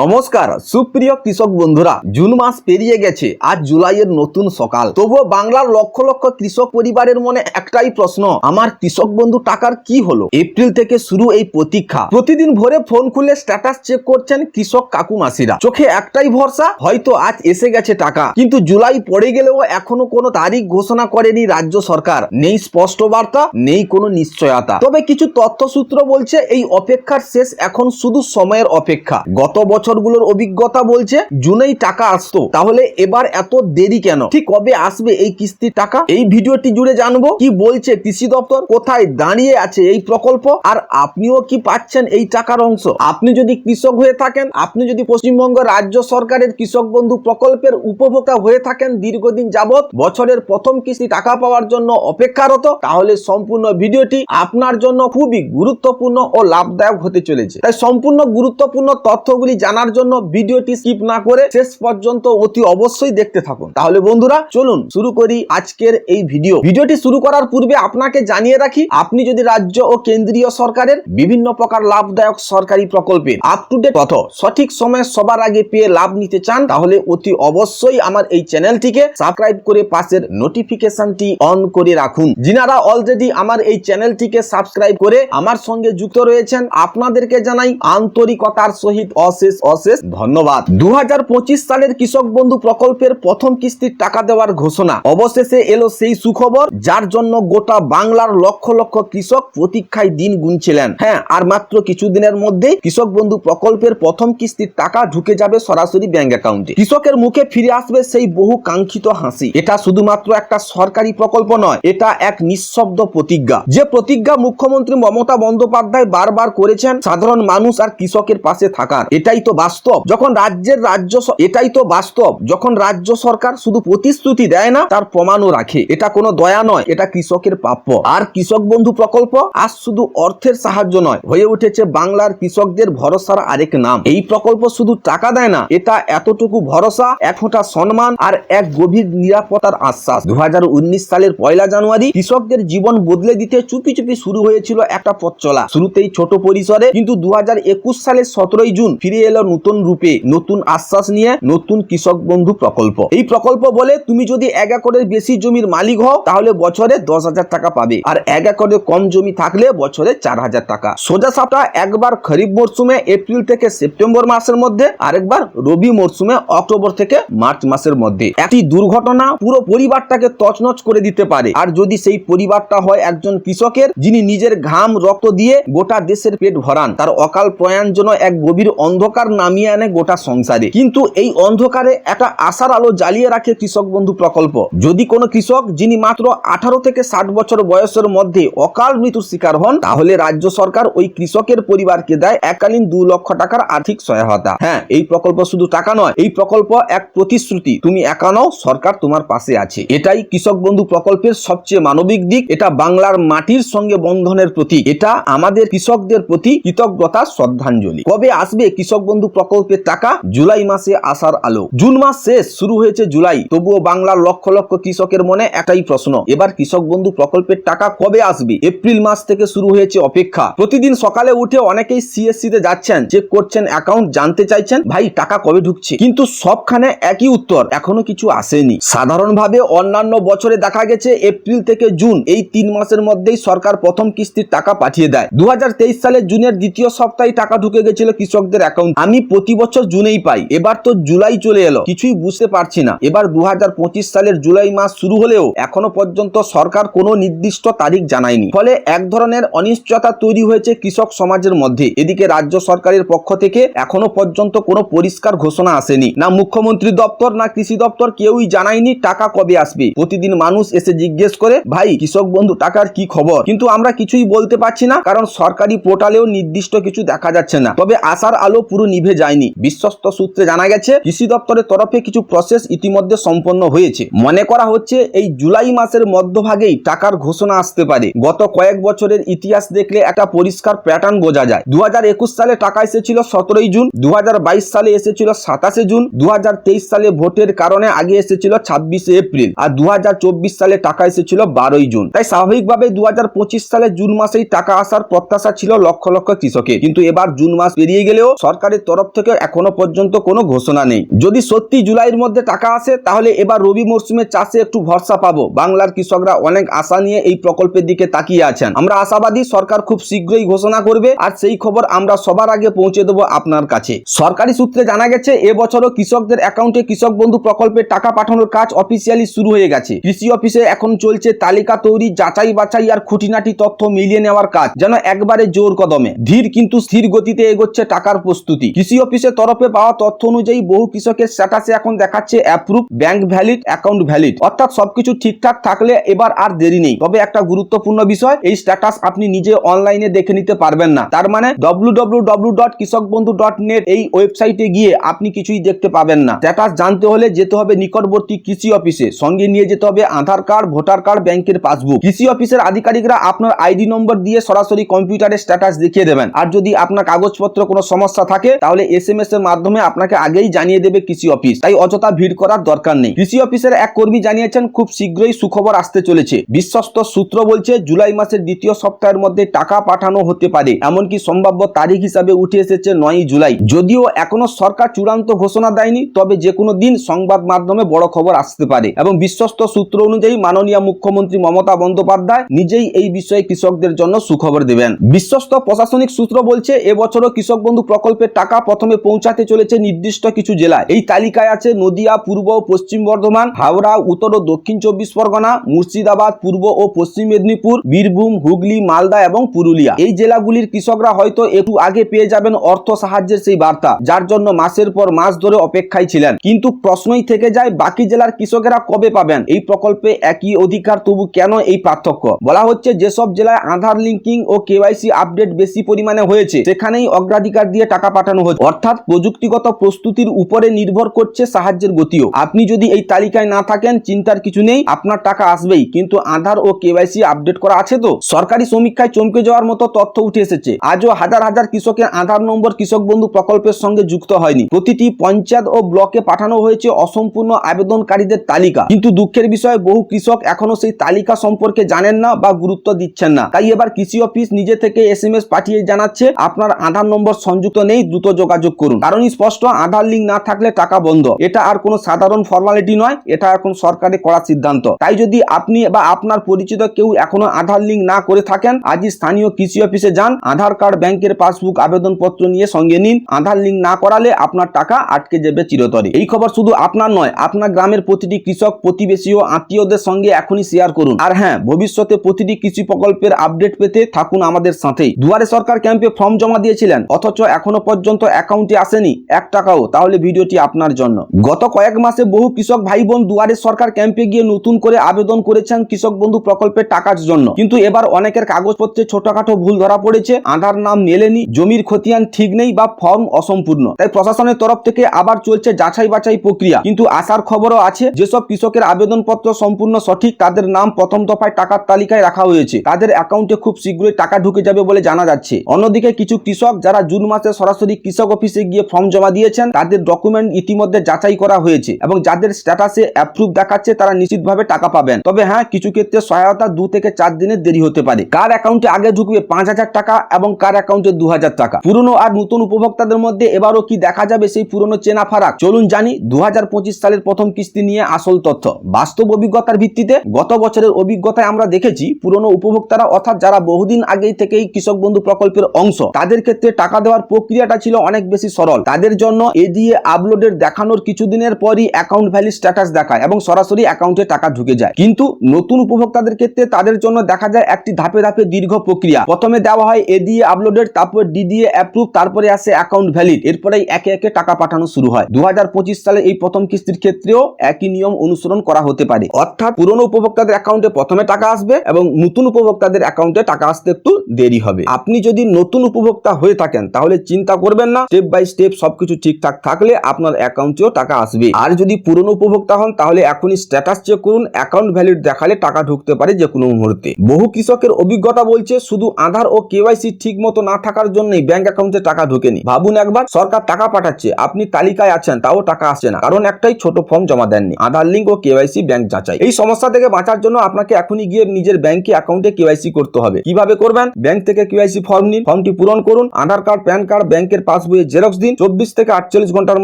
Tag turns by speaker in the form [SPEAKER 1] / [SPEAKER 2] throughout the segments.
[SPEAKER 1] নমস্কার, সুপ্রিয় কৃষক বন্ধুরা, জুন মাস পেরিয়ে গেছে, আজ জুলাইয়ের নতুন সকাল। তবুও বাংলার লক্ষ লক্ষ কৃষক পরিবারের মনে একটাই প্রশ্ন, আমার কৃষক বন্ধু টাকার কি হলো? এপ্রিল থেকে শুরু এই প্রতীক্ষা। প্রতিদিন ভোরে ফোন খুলে স্ট্যাটাস চেক করছেন কৃষক কাকু মাসিরা। চোখে একটাই ভরসা, হয়তো আজ এসে গেছে টাকা। কিন্তু জুলাই পড়ে গেলেও এখনও কোনো তারিখ ঘোষণা করেনি রাজ্য সরকার। নেই স্পষ্ট বার্তা, নেই কোনো নিশ্চয়তা। তবে কিছু তথ্যসূত্র বলছে, এই অপেক্ষার শেষ এখন শুধু সময়ের অপেক্ষা। গত বছরগুলোর অভিজ্ঞতা বলছে জুনেই টাকা আসতো। তাহলে এবার এত দেরি কেন? ঠিক কবে আসবে এই কিস্তির টাকা? এই ভিডিওটি জুড়ে জানব কি বলছে কৃষি দপ্তর, কোথায় দাঁড়িয়ে আছে এই প্রকল্প, আর আপনিও কি পাচ্ছেন এই টাকার অংশ? আপনি যদি কৃষক হয়ে থাকেন, আপনি যদি পশ্চিমবঙ্গ রাজ্য সরকারের কৃষক বন্ধু প্রকল্পের উপভোক্তা হয়ে থাকেন দীর্ঘদিন যাবৎ, বছরের প্রথম কিস্তি টাকা পাওয়ার জন্য অপেক্ষারত, তাহলে সম্পূর্ণ ভিডিওটি আপনার জন্য খুবই গুরুত্বপূর্ণ ও লাভদায়ক হতে চলেছে। তাই সম্পূর্ণ গুরুত্বপূর্ণ তথ্যগুলি জানার জন্য ভিডিওটি স্কিপ না করে শেষ পর্যন্ত অতি অবশ্যই দেখতে থাকুন। তাহলে বন্ধুরা, চলুন শুরু করি আজকের এই ভিডিও। ভিডিওটি শুরু করার পূর্বে আপনাকে জানিয়ে রাখি, আপনি যদি রাজ্য ও কেন্দ্রীয় সরকারের বিভিন্ন প্রকার লাভদায়ক সরকারি প্রকল্পের আপ টু ডেট তথ্য সঠিক সময়ে সবার আগে পেয়ে লাভ নিতে চান, তাহলে অতি অবশ্যই আমার এই চ্যানেলটিকে সাবস্ক্রাইব করে পাশের নোটিফিকেশনটি অন করে রাখুন। যিনারা অলরেডি আমার এই চ্যানেলটিকে সাবস্ক্রাইব করে আমার সঙ্গে যুক্ত রয়েছেন, আপনাদেরকে জানাই আন্তরিকতার সহিত অশেষ অশেষ ধন্যবাদ। দু হাজার পঁচিশ সালের কৃষক বন্ধু প্রকল্পের প্রথম কিস্তির টাকা দেওয়ার ঘোষণা। অবশেষে এলো সেই সুখবর, যার জন্য গোটা বাংলার লক্ষ লক্ষ কৃষক প্রতীক্ষায় দিন গুনছিলেন। হ্যাঁ আর মাত্র কিছুদিনের মধ্যে কৃষক বন্ধু প্রকল্পের প্রথম কিস্তির টাকা ঢুকে যাবে সরাসরি ব্যাংক অ্যাকাউন্টে। কৃষকের মুখে ফিরে আসবে সেই বহু কাঙ্ক্ষিত হাসি। এটা শুধুমাত্র একটা সরকারি প্রকল্প নয়, এটা এক নিঃশব্দ প্রতিজ্ঞা। যে প্রতিজ্ঞা মুখ্যমন্ত্রী মমতা বন্দ্যোপাধ্যায় বারবার করেছেন, সাধারণ মানুষ আর কৃষকের পাশে থাকার। এটাই তো বাস্তব। যখন রাজ্যের রাজ্য এটাই তো বাস্তব। যখন রাজ্য সরকার শুধু প্রতিশ্রুতি দেয় না, তার প্রমাণও রাখে। এটা কোনো দয়া নয়, এটা কৃষকের প্রাপ্য। আর কৃষক বন্ধু প্রকল্প আজ শুধু অর্থের সাহায্য নয়, হয়ে উঠেছে বাংলার কৃষকদের ভরসার আরেক নাম। এই প্রকল্প শুধু টাকা দেয় না, এটা এতটুকু ভরসা, এক ফোঁটা সম্মান আর এক গভীর নিরাপত্তার আশ্বাস। দু হাজার উনিশ সালের পয়লা জানুয়ারি কৃষকদের জীবন বদলে দিতে চুপি চুপি শুরু হয়েছিল একটা পথ চলা শুরুতেই ছোট পরিসরে, কিন্তু দু হাজার একুশ সালের সতেরোই জুন ফিরে এলো নতুন রূপে, নতুন আশ্বাস নিয়ে নতুন কৃষক বন্ধু প্রকল্প। এই প্রকল্প বলে তুমি যদি এক একরের বেশি জমির মালিক হও, তাহলে বছরে দশ হাজার টাকা পাবে। আর এক একরের কম জমি থাকলে বছরে চার হাজার টাকা। সোজা সাপটা একবার খরিফ মরশুমে, এপ্রিল থেকে সেপ্টেম্বর মাসের মধ্যে, আরেকবার রবি মরশুমে, অক্টোবর থেকে মার্চ মাসের মধ্যে। একটি দুর্ঘটনা পুরো পরিবারটাকে তছনছ করে দিতে পারে। আর যদি সেই পরিবারটা হয় একজন কৃষকের, যিনি নিজের ঘাম রক্ত দিয়ে গোটা দেশের পেট ভরান, তার অকাল প্রয়াণ জন্য এক গভীর অন্ধকার নামিয়ে আনে গোটা সংসারে। কিন্তু এই অন্ধকারে একটা আশার আলো জ্বালিয়ে রাখে কৃষক বন্ধু প্রকল্প। যদি কোনো কৃষক যিনি মাত্র আঠারো থেকে ষাট বছর বয়সের মধ্যে অকাল মৃত্যুর শিকার হন, তাহলে রাজ্য সরকার ওই কৃষকের পরিবারকে দেয় এককালীন দু লক্ষ টাকার আর্থিক সহায়তা। হ্যাঁ এই প্রকল্প শুধু টাকা নয়, এই প্রকল্প এক প্রতিশ্রুতি। তুমি একা নও, সরকার তোমার পাশে আছে। এটাই কৃষক বন্ধু প্রকল্পের সবচেয়ে মানবিক দিক। এটা বাংলার মাটির সঙ্গে বন্ধনের প্রতীক। এটা আমাদের কৃষকদের প্রতি কৃতজ্ঞতা, শ্রদ্ধাঞ্জলি। কবে আসবে কৃষক বন্ধু প্রকল্পের টাকা জুলাই মাসে আসার আলো। জুন মাস শেষ, শুরু হয়েছে জুলাই। তবুও বাংলার লক্ষ লক্ষ কৃষকের মনে একটাই প্রশ্ন, এবার কৃষক বন্ধু প্রকল্পের টাকা কবে আসবে? এপ্রিল মাস থেকে শুরু হয়েছে অপেক্ষা। প্রতিদিন সকালে উঠে অনেকেই সিএসসি তে যাচ্ছেন চেক করছেন অ্যাকাউন্ট জানতে চাইছেন, ভাই, টাকা কবে ঢুকছে? কিন্তু সবখানে একই উত্তর, এখনও কিছু আসেনি। সাধারণভাবে অন্যান্য বছরে দেখা গেছে এপ্রিল থেকে জুন, এই তিন মাসের মধ্যেই সরকার প্রথম কিস্তির টাকা পাঠিয়ে দেয়। দু হাজার তেইশ সালে জুনের দ্বিতীয় সপ্তাহে টাকা ঢুকে গেছিল কৃষকদের অ্যাকাউন্ট আমি প্রতি বছর জুনেই পাই। এবার তো জুলাই চলে এলো, কিছুই বুঝতে পারছি না। এবার দু হাজার পঁচিশ সালের জুলাই মাস শুরু হলেও এখনও পর্যন্ত সরকার কোনো নির্দিষ্ট তারিখ জানায়নি। ফলে এক ধরনের অনিশ্চয়তা তৈরি হয়েছে কৃষক সমাজের মধ্যে। এদিকে রাজ্য সরকারের পক্ষ থেকে এখনও পর্যন্ত কোনো পরিষ্কার ঘোষণা আসেনি। না মুখ্যমন্ত্রী দপ্তর, না কৃষি দপ্তর, কেউই জানায়নি টাকা কবে আসবে। প্রতিদিন মানুষ এসে জিজ্ঞেস করে, ভাই, কৃষক বন্ধু, টাকার কি খবর? কিন্তু আমরা কিছুই বলতে পারছি না, কারণ সরকারি পোর্টালেও নির্দিষ্ট কিছু দেখা যাচ্ছে না। তবে আসার আলো পুরো নিভে যায়নি। বিশ্বস্ত সূত্রে জানা গেছে, কৃষি দপ্তরের তরফে কিছু প্রসেস ইতিমধ্যে সম্পন্ন হয়েছে। মনে করা হচ্ছে, এই জুলাই মাসের মধ্যভাগেই টাকার ঘোষণা আসতে পারে। গত কয়েক বছরের ইতিহাস দেখলে একটা পরিষ্কার প্যাটার্ন বোঝা যায়। দুহাজার একুশ সালে টাকা এসেছিল সতেরোই জুন, দুহাজার বাইশ সালে এসেছিল সাতাশে জুন, দুহাজার তেইশ সালে ভোটের কারণে আগে এসেছিল ছাব্বিশে এপ্রিল, আর দু হাজার চব্বিশ সালে টাকা এসেছিল বারোই জুন। তাই স্বাভাবিকভাবে দু হাজার পঁচিশ সালে জুন মাসেই টাকা আসার প্রত্যাশা ছিল লক্ষ লক্ষ কৃষকের। কিন্তু এবার জুন মাস পেরিয়ে গেলেও সরকারের তরফ থেকে এখনও পর্যন্ত কোনো ঘোষণা নেই। যদি সত্যি জুলাইয়ের মধ্যে টাকা আসে, তাহলে এবার রবি মরশুমে চাষে একটু ভরসা পাবো। বাংলার কৃষকরা অনেক আশা নিয়ে এই প্রকল্পের দিকে তাকিয়ে আছেন। আমরা আশাবাদী সরকার খুব শীঘ্রই ঘোষণা করবে, আর সেই খবর আমরা সবার আগে পৌঁছে দেবো আপনার কাছে। সরকারি সূত্রে জানা গেছে এবছরও কৃষকদের অ্যাকাউন্টে কৃষক বন্ধু প্রকল্পের টাকা পাঠানোর কাজ অফিসিয়ালি শুরু হয়ে গেছে। কৃষি অফিসে এখন চলছে তালিকা তৈরি, যাচাই বাছাই আর খুঁটিনাটি তথ্য মিলিয়ে নেওয়ার কাজ, যেন একবারে জোর কদমে। ধীর কিন্তু স্থির গতিতে এগোচ্ছে টাকার প্রস্তুতি। কৃষি অফিসের তরফে পাওয়া তথ্য অনুযায়ী বহু কৃষকের স্ট্যাটাসে এখন দেখাচ্ছে approve bank valid account valid অর্থাৎ সবকিছু ঠিকঠাক থাকলে এবার আর দেরি নেই। তবে একটা গুরুত্বপূর্ণ বিষয়, এই স্ট্যাটাস আপনি নিজে অনলাইনে দেখে নিতে পারবেন না। তার মানে www.কৃষকবন্ধু.net এই ওয়েবসাইটে গিয়ে আপনি কিছুই দেখতে পাবেন না। স্ট্যাটাস জানতে হলে যেতে হবে নিকটবর্তী কৃষি অফিসে। সঙ্গে নিয়ে যেতে হবে আধার কার্ড, ভোটার কার্ড, ব্যাংকের পাসবুক। কৃষি অফিসের আধিকারিকরা আপনার আইডি নম্বর দিয়ে সরাসরি কম্পিউটারে স্ট্যাটাস দেখিয়ে দেবেন। আর যদি আপনার কাগজপত্র কোনো সমস্যা থাকে তাহলে এস এম এস এর মাধ্যমে আপনাকে আগেই জানিয়ে দেবে কৃষি অফিস। তাই অযথা ভিড় করার দরকার নেই। কৃষি অফিসের এক কর্মী জানিয়েছেন, খুব শীঘ্রই সুখবর আসতে চলেছে। বিশ্বস্ত সূত্র বলছে, জুলাই মাসের দ্বিতীয় সপ্তাহের মধ্যে টাকা পাঠানো হতে পারে। এমনকি সম্ভাব্য তারিখ হিসাবে উঠে এসেছে নয়ই জুলাই। যদিও এখনও সরকার চূড়ান্ত ঘোষণা দেয়নি, তবে যে কোনো দিন সংবাদ মাধ্যমে বড় খবর আসতে পারে। এবং বিশ্বস্ত সূত্র অনুযায়ী মাননীয় মুখ্যমন্ত্রী মমতা বন্দ্যোপাধ্যায় নিজেই এই বিষয়ে কৃষকদের জন্য সুখবর দেবেন। বিশ্বস্ত প্রশাসনিক সূত্র বলছে, এবছরও কৃষক বন্ধু প্রকল্পের টাকা প্রথমে পৌঁছাতে চলেছে নির্দিষ্ট কিছু জেলায় এই তালিকায় আছে নদিয়া, পূর্ব পশ্চিম বর্ধমান, হাওড়া, উত্তর ও দক্ষিণ চব্বিশ পরগনা, মুর্শিদাবাদ, পূর্ব ও পশ্চিম মেদিনীপুর, বীরভূম, হুগলি, মালদা এবং পুরুলিয়া। এই জেলাগুলির কৃষকরা হয়তো একটু আগে পেয়ে যাবেন অর্থ সাহায্যের সেই বার্তা, যার জন্য মাসের পর মাস ধরে অপেক্ষায় ছিলেন। কিন্তু প্রশ্নই থেকে যায়, বাকি জেলার কৃষকেরা কবে পাবেন? এই প্রকল্পে একই অধিকার, তবু কেন এই পার্থক্য? বলা হচ্ছে, যেসব জেলায় আধার লিঙ্কিং ও কেওয়াইসি আপডেট বেশি পরিমাণে হয়েছে, সেখানেই অগ্রাধিকার দিয়ে টাকা পাঠানো অর্থাৎ প্রযুক্তিগত প্রস্তুতির উপরে নির্ভর করছে সাহায্যের গতিও। আপনি যদি এই তালিকায় না থাকেন, চিন্তার কিছু নেই, আপনার টাকা আসবেই। কিন্তু আধার ও কেওয়াইসি আপডেট করা আছে তো? সরকারি সমীক্ষায় চমকে যাওয়ার মতো তথ্য উঠে এসেছে। আজও হাজার হাজার কৃষকের আধার নম্বর কৃষক বন্ধু প্রকল্পের সঙ্গে যুক্ত হয়নি। প্রতিটি পঞ্চায়েত ও ব্লকে পাঠানো হয়েছে অসম্পূর্ণ আবেদনকারীদের তালিকা। কিন্তু দুঃখের বিষয়, বহু কৃষক এখনও সেই তালিকা সম্পর্কে জানেন না বা গুরুত্ব দিচ্ছেন না। তাই এবার কৃষি অফিস নিজে থেকে এস এম এস পাঠিয়ে জানাচ্ছে, আপনার আধার নম্বর সংযুক্ত নেই, দ্রুত যোগাযোগ করুন। কারণ স্পষ্ট, আধার লিঙ্ক না থাকলে টাকা বন্ধ। এটা আর কোনো সাধারণ ফর্মালিটি নয়, এটা এখন সরকারের করা সিদ্ধান্ত। তাই যদি আপনি বা আপনার পরিচিত কেউ এখনও আধার লিঙ্ক না করে থাকেন, আজই স্থানীয় কৃষি অফিসে যান, আধার কার্ড, ব্যাংকের পাসবুক, আবেদনপত্র নিয়ে সঙ্গে নিন। আধার লিঙ্ক না করালে আপনার টাকা আটকে যাবে চিরতরে। এই খবর শুধু আপনার নয়, আপনার গ্রামের প্রতিটি কৃষক, প্রতিবেশী ও আত্মীয়দের সঙ্গে এখনই শেয়ার করুন। আর হ্যাঁ ভবিষ্যতে প্রতিটি কৃষি প্রকল্পের আপডেট পেতে থাকুন আমাদের সাথেই। দুয়ারে সরকার ক্যাম্পে ফর্ম জমা দিয়েছিলেন, অথচ এখনও পর্যন্ত অ্যাকাউন্টে আসেনি, এক টাকাও, তাহলে ভিডিওটি আপনার জন্য। গত কয়েক মাসে বহু কৃষক ভাই বোন দুয়ারে সরকার ক্যাম্পে গিয়ে নতুন করে আবেদন করেছেন কৃষক বন্ধু প্রকল্পের টাকার জন্য। কিন্তু এবার অনেকের কাগজপত্রে ছোটখাটো ভুল ধরা পড়েছে, আধার নাম মেলেনি, জমির খতিয়ান ঠিক নেই বা ফর্ম অসম্পূর্ণ। তাই প্রশাসনের তরফ থেকে আবার চলছে যাচাই বাছাই প্রক্রিয়া। কিন্তু আসার খবরও আছে, যেসব কৃষকের আবেদনপত্র সম্পূর্ণ সঠিক, তাদের নাম প্রথম দফায় টাকার তালিকায় রাখা হয়েছে। তাদের অ্যাকাউন্টে খুব শীঘ্রই টাকা ঢুকে যাবে বলে জানা যাচ্ছে। অন্যদিকে কিছু কৃষক যারা জুন মাসে সরাসরি কৃষক অফিসে গিয়ে ফর্ম জমা দিয়েছেন। তাদের ডকুমেন্ট ইতিমধ্যে যাচাই করা হয়েছে এবং যাদের স্ট্যাটাসে অ্যাপ্রুভ দেখাচ্ছে, তারা নিশ্চিতভাবে টাকা পাবেন। তবে হ্যাঁ কিছু ক্ষেত্রে সহায়তা দু থেকে চার দিনের দেরি হতে পারে। কার অ্যাকাউন্টে আগে ঢুকবে পাঁচ হাজার টাকা এবং কার অ্যাকাউন্টে দু হাজার টাকা? পুরনো আর নতুন উপভোক্তাদের মধ্যে এবারও কি দেখা যাবে সেই পুরনো চেনা ফারাক? চলুন জানি দু হাজার পঁচিশ সালের প্রথম কিস্তি নিয়ে আসল তথ্য। বাস্তব অভিজ্ঞতার ভিত্তিতে গত বছরের অভিজ্ঞতায় আমরা দেখেছি, পুরনো উপভোক্তারা অর্থাৎ যারা বহুদিন আগেই থেকেই কৃষক বন্ধু প্রকল্পের অংশ, তাদের ক্ষেত্রে টাকা দেওয়ার প্রক্রিয়াটা ছিল অনেক বেশি সরল। তাদের জন্য এ দিয়ে আপলোডের দেখানোর কিছুদিনের পরই অ্যাকাউন্ট ভ্যালি স্ট্যাটাস দেখায় এবং সরাসরি অ্যাকাউন্টে টাকা ঢুকে যায়। কিন্তু নতুন উপভোক্তাদের ক্ষেত্রে তাদের জন্য দেখা যায় একটি ধাপে ধাপে দীর্ঘ প্রক্রিয়া। প্রথমে দেওয়া হয় এ দিয়ে আপলোডের তারপর ডি দিয়ে অ্যাপ্রুভ তারপরে আসে অ্যাকাউন্ট ভ্যালিড এরপরেই একে একে টাকা পাঠানো শুরু হয়। দু হাজার পঁচিশ সালে এই প্রথম কিস্তির ক্ষেত্রেও একই নিয়ম অনুসরণ করা হতে পারে। অর্থাৎ পুরনো উপভোক্তাদের অ্যাকাউন্টে প্রথমে টাকা আসবে এবং নতুন উপভোক্তাদের অ্যাকাউন্টে টাকা আসতে একটু দেরি হবে। আপনি যদি নতুন উপভোক্তা হয়ে থাকেন, তাহলে চিন্তা করবেন না। স্টেপ বাই স্টেপ সবকিছু ঠিকঠাক থাকলে আপনার অ্যাকাউন্টেও টাকা আসবে। আর যদি পুরনো উপভোক্তা হন, তাহলে এখনই স্ট্যাটাস চেক করুন অ্যাকাউন্ট ভ্যালিড দেখালে টাকা ঢুকতে পারে যে কোনো মুহূর্তে। বহু কৃষকের অভিজ্ঞতা বলছে, শুধু আধার ও কেওয়াইসি ঠিক মতো না থাকার জন্যই ব্যাংক অ্যাকাউন্টে টাকা ঢোকেনি। ভাবুন একবার, সরকার টাকা পাঠাচ্ছে, আপনি তালিকায় আছেন, তাও টাকা আসছে না। কারণ একটাই ছোট ফর্ম জমা দেননি। আধার লিঙ্ক ও কেওয়াইসি ব্যাংক যাচাই। এই সমস্যা থেকে বাঁচার জন্য আপনাকে এখনই গিয়ে নিজের ব্যাংকে অ্যাকাউন্টে কেওয়াইসি করতে হবে। কীভাবে করবেন? ব্যাংক থেকে কেওয়াইসি ফর্ম নিন। ফর্মটি পূরণ করুন। আধার কার্ড প্যান কার্ড ব্যাংকের পাসবইয়ের জেরক্স দিন, চব্বিশ থেকে আটচল্লিশ ঘণ্টার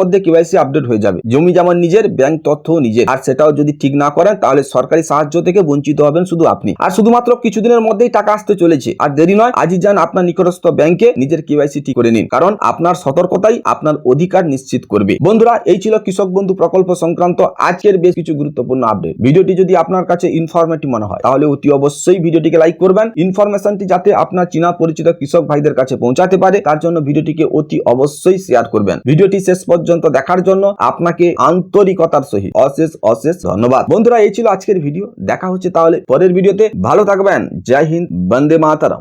[SPEAKER 1] মধ্যে কেওয়াইসি আপডেট হয়ে যাবে। জমি যেমন নিজের, ব্যাংক তথ্যও নিজের। আর সেটাও যদি ঠিক না করেন, তাহলে সরকারি সাহায্য থেকে বঞ্চিত হবেন শুধু আপনি। আর শুধুমাত্র কিছুদিনের মধ্যেই টাকা আসতে চলেছে। আর দেরি নয়, আজই যান আপনার নিকটস্থ ব্যাংকে নিজের কেওয়াইসি ঠিক করে নিন। কারণ আপনার সতর্কতাই আপনার অধিকার নিশ্চিত করবে। বন্ধুরা, এই ছিল কৃষক বন্ধু প্রকল্প সংক্রান্ত আজকের বেশ কিছু গুরুত্বপূর্ণ আপডেট। ভিডিওটি যদি আপনার কাছে ইনফরমেটিভ মনে হয়, তাহলে অতি অবশ্যই ভিডিওটিকে লাইক করবেন। ইনফরমেশনটি যাতে আপনার চীনা পরিচিত কৃষক ভাইদের কাছে পৌঁছাতে পারে, তার জন্য ভিডিওটিকে অতি অবশ্যই শেয়ার করবেন। ভিডিওটি শেষ পর্যন্ত দেখার জন্য আপনাকে আন্তরিকতার সহিত অশেষ অশেষ ধন্যবাদ। বন্ধুরা, এই ছিল আজকের ভিডিও। দেখা হচ্ছে তাহলে পরের ভিডিওতে। ভালো থাকবেন। জয় হিন্দ, বন্দে মাতারাম।